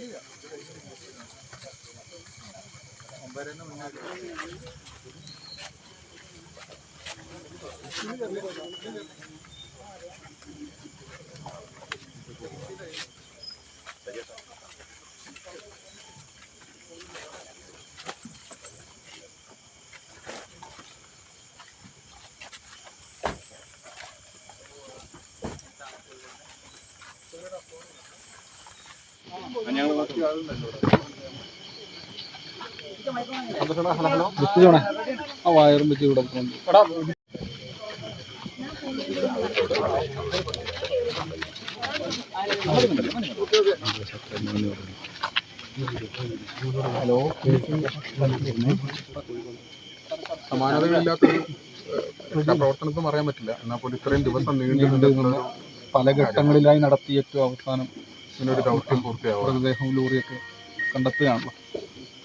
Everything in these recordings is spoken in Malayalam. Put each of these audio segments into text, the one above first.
não you. ആ വയറും വെച്ച് ഇവിടെ ഹലോ സമാനതയില്ലാത്ത പ്രവർത്തനത്തും പറയാൻ പറ്റില്ല. എന്നാൽ പോലും ഇത്രയും ദിവസം നീണ്ടു പല ഘട്ടങ്ങളിലായി നടത്തിയേറ്റവും അവസാനം ദൗത്യം മൃതദേഹവും ലോറിയൊക്കെ കണ്ടെത്തുകയാണല്ലോ.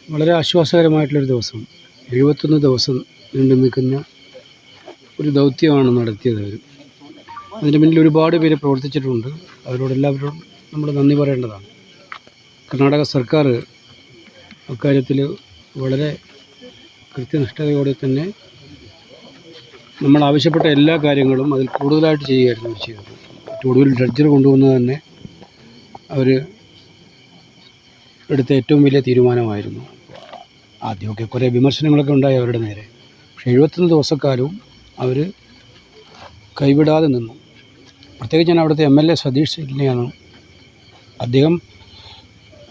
വളരെ ആശ്വാസകരമായിട്ടുള്ളൊരു ദിവസം. എഴുപത്തൊന്ന് ദിവസം നീണ്ടു നിൽക്കുന്ന ഒരു ദൗത്യമാണ് നടത്തിയത് അവർ. അതിന്റെ പിന്നിൽ ഒരുപാട് പേര് പ്രവർത്തിച്ചിട്ടുണ്ട്. അവരോടെല്ലാവരോടും നമ്മൾ നന്ദി പറയേണ്ടതാണ്. കർണാടക സർക്കാർ അക്കാര്യത്തിൽ വളരെ കൃത്യനിഷ്ഠതയോടെ തന്നെ നമ്മൾ ആവശ്യപ്പെട്ട എല്ലാ കാര്യങ്ങളും അതിൽ കൂടുതലായിട്ട് ചെയ്യുകയായിരുന്നു ചെയ്തത്. ഒടുവിൽ ഡ്രഡ്ജർ കൊണ്ടുവന്നത് തന്നെ അവർ എടുത്ത ഏറ്റവും വലിയ തീരുമാനമായിരുന്നു. ആദ്യമൊക്കെ കുറേ വിമർശനങ്ങളൊക്കെ ഉണ്ടായി അവരുടെ നേരെ. പക്ഷേ എഴുപത്തൊന്ന് ദിവസക്കാലവും അവർ കൈവിടാതെ നിന്നു. പ്രത്യേകിച്ച് ഞാൻ അവിടുത്തെ എം എൽ എ സതീഷ് സിംഗിനെയാണ്. അദ്ദേഹം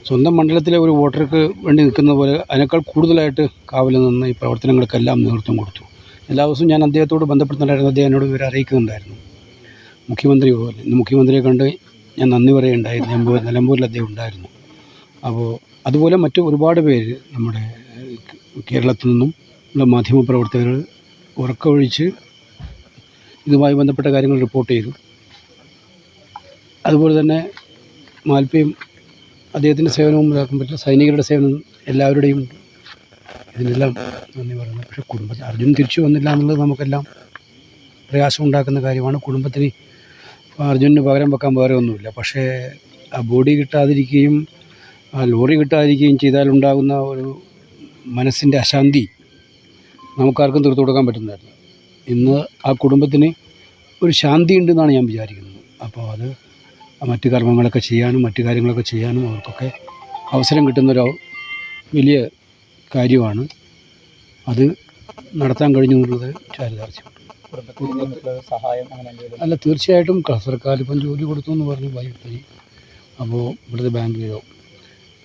സ്വന്തം മണ്ഡലത്തിലെ ഒരു വോട്ടർക്ക് വേണ്ടി നിൽക്കുന്ന പോലെ അതിനേക്കാൾ കൂടുതലായിട്ട് കാവൽ നിന്ന് ഈ പ്രവർത്തനങ്ങൾക്കെല്ലാം നേതൃത്വം കൊടുത്തു. എല്ലാ ദിവസവും ഞാൻ അദ്ദേഹത്തോട് ബന്ധപ്പെടുന്നുണ്ടായിരുന്നു. അദ്ദേഹം എന്നോട് ഇവരെ അറിയിക്കുന്നുണ്ടായിരുന്നു. മുഖ്യമന്ത്രി പോലെ. ഇന്ന് മുഖ്യമന്ത്രിയെ കണ്ട് ഞാൻ നന്ദി പറയുണ്ടായിരുന്നു നിലമ്പൂർ നിലമ്പൂരിൽ അദ്ദേഹം ഉണ്ടായിരുന്നു. അപ്പോൾ അതുപോലെ മറ്റു ഒരുപാട് പേര് നമ്മുടെ കേരളത്തിൽ നിന്നും ഉള്ള മാധ്യമപ്രവർത്തകർ ഉറക്കമൊഴിച്ച് ഇതുമായി ബന്ധപ്പെട്ട കാര്യങ്ങൾ റിപ്പോർട്ട് ചെയ്തു. അതുപോലെ തന്നെ മാൽപ്പയും അദ്ദേഹത്തിന്റെ സേവനവും ഇതാക്കാൻ പറ്റില്ല. സൈനികരുടെ സേവനം എല്ലാവരുടെയും ഉണ്ട്. ഇതിനെല്ലാം നന്ദി പറയുന്നത് പക്ഷേ കുടുംബത്തിൽ അർജുൻ തിരിച്ചു വന്നില്ല എന്നുള്ളത് നമുക്കെല്ലാം പ്രയാസമുണ്ടാക്കുന്ന കാര്യമാണ്. കുടുംബത്തിന് അർജുനന് പകരം വെക്കാൻ വേറെ ഒന്നുമില്ല. പക്ഷേ ആ ബോഡി കിട്ടാതിരിക്കുകയും ആ ലോറി കിട്ടാതിരിക്കുകയും ചെയ്താലുണ്ടാകുന്ന ഒരു മനസ്സിന്റെ അശാന്തി നമുക്കാർക്കും തീർത്തു കൊടുക്കാൻ പറ്റുന്നതല്ല ഇന്ന് ആ കുടുംബത്തിന് ഒരു ശാന്തി ഉണ്ടെന്നാണ് ഞാൻ വിചാരിക്കുന്നത്. അപ്പോൾ അത് മറ്റു കർമ്മങ്ങളൊക്കെ ചെയ്യാനും മറ്റു കാര്യങ്ങളൊക്കെ ചെയ്യാനും അവർക്കൊക്കെ അവസരം കിട്ടുന്നൊരു വലിയ കാര്യമാണ്. അത് നടത്താൻ കഴിഞ്ഞു എന്നുള്ളത് ചാരിതാർത്ഥ്യം സഹായം അങ്ങനെ അല്ല തീർച്ചയായിട്ടും സർക്കാർ ഇപ്പം ജോലി കൊടുത്തു എന്ന് പറഞ്ഞു വൈകിട്ട് അപ്പോൾ ഇവിടുത്തെ ബാങ്കിലോ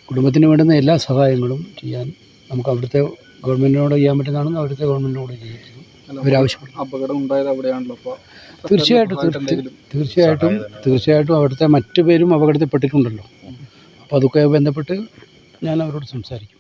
കുടുംബത്തിന് വേണ്ടുന്ന എല്ലാ സഹായങ്ങളും ചെയ്യാൻ നമുക്ക് അവിടുത്തെ ഗവൺമെന്റിനോട് ചെയ്യാൻ പറ്റുന്നതാണെന്ന് അവിടുത്തെ ഗവൺമെന്റിനോട് ചെയ്യും അവരാവശ്യപ്പെടും അപകടം ഉണ്ടായത് അവിടെയാണല്ലോ അപ്പോൾ തീർച്ചയായിട്ടും തീർച്ചയായിട്ടും തീർച്ചയായിട്ടും അവിടുത്തെ മറ്റു പേരും അപകടത്തിൽപ്പെട്ടിട്ടുണ്ടല്ലോ. അപ്പോൾ അതൊക്കെ ബന്ധപ്പെട്ട് ഞാൻ അവരോട് സംസാരിക്കും.